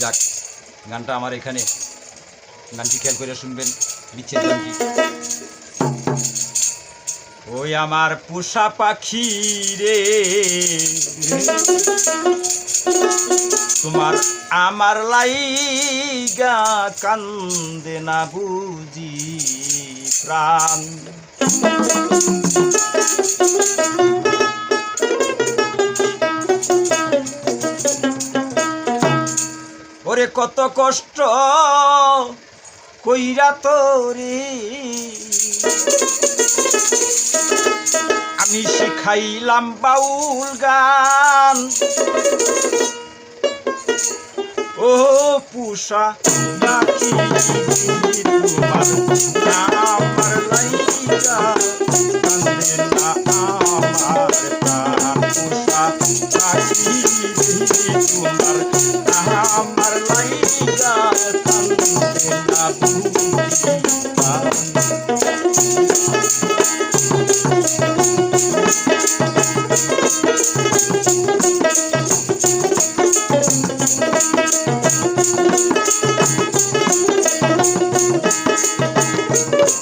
যাক, গানটা আমার এখানে। গানটি খেয়াল করে শুনবেন, বিচ্ছেদ গানটি। ওই আমার পোষা পাখি রে। তোমার আমার লাইগা কান্দে না বুঝি প্রাণ। ওরে কত কষ্ট কইরা তোরে। আমি শিখাইলাম বাউল গান। ও পুষা তোমার আমার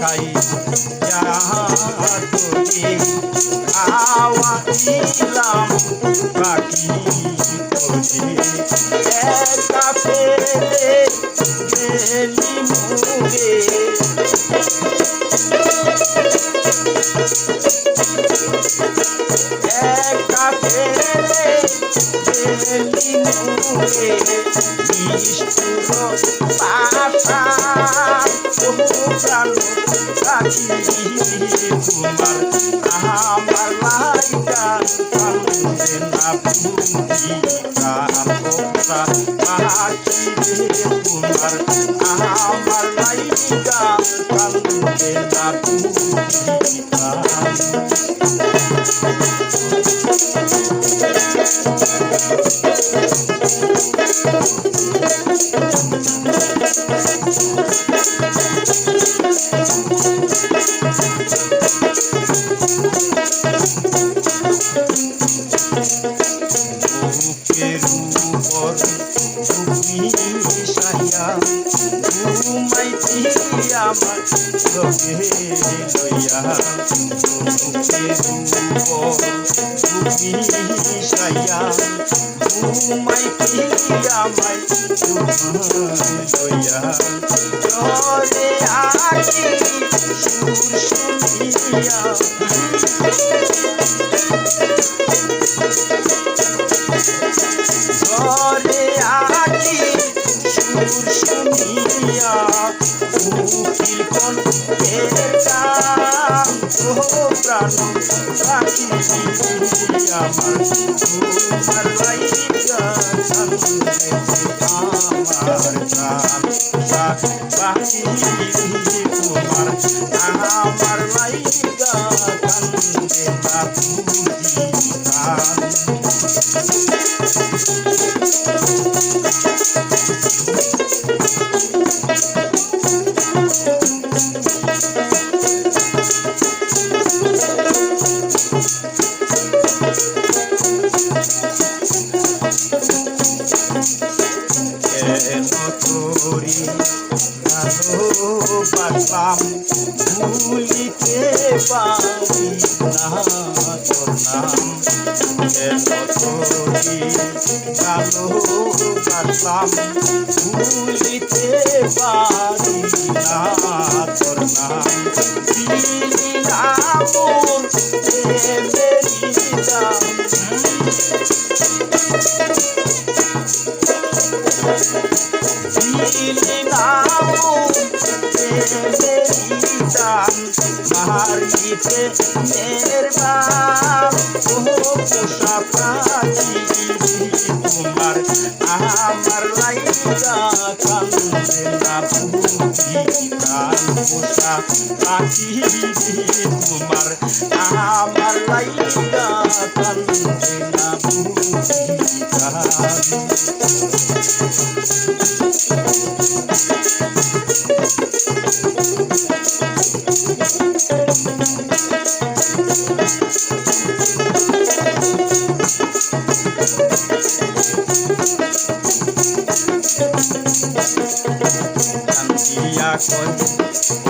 খাই তুমি তোরে খাওয়া দিলাম পাখি তোরে একা ফেলে মুরে আমার লাইকা কান্দে না ভূমি পাখি রে তোমার? আমার লাইকা কান্দে না ভূমি লইয়া সাইয়া ঘুমাইছি আমায় লইয়া জরে আকি সুর শুনিয়া ঘরে আকি সুর শুনিয়া উকিল কোন ও প্রাণ রাখি আমার তোমার কান্দে আমার বাকি করি। ভালোবাসলাম ভুলিতে পারি না তোর নাম করি ভালোবাসলাম ভুলিতে পারি না তোর দিলি না মোর প্রেমেরই পোষা পাখি তোমার আমার লাইগা কান্দে না বুঝি প্রাণ পোষা পাখি তোমার আমার লাইগা কান্দে না বুঝি প্রাণ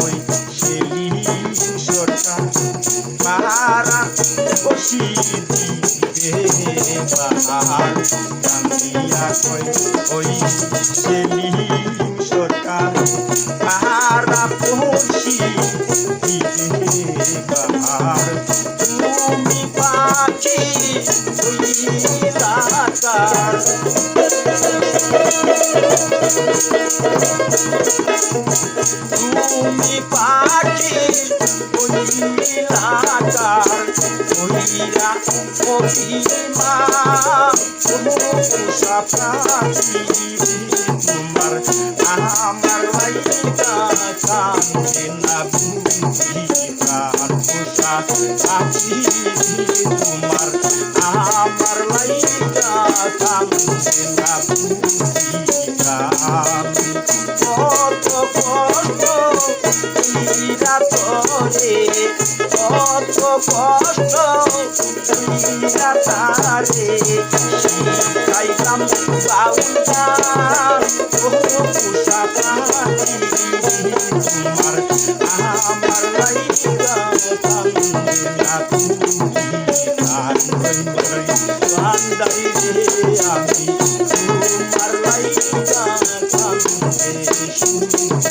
ওই শেলি সরকার পাহারা বসি দিবে বাহার কান্দিয়া কই ওই শেলি সরকার পাহারা বসি দিবে বাহার তুমি পাখি তুমি পাখি ওইলাকার ওইরা অভিমা পোষা পাখি তোমার আমার লাইকা কান্দে না বুঝি প্রাণ পোষা পাখি তোমার আমার কষ্ট পীড়া তোরে তারে শিখাইলাম বাউন্দার ও পুষা পাখি তোমার আমার লাইগা কান্দে না তুমি কান্দে কান্দাই রে আমি তোমার লাইগা কান্দে শুনি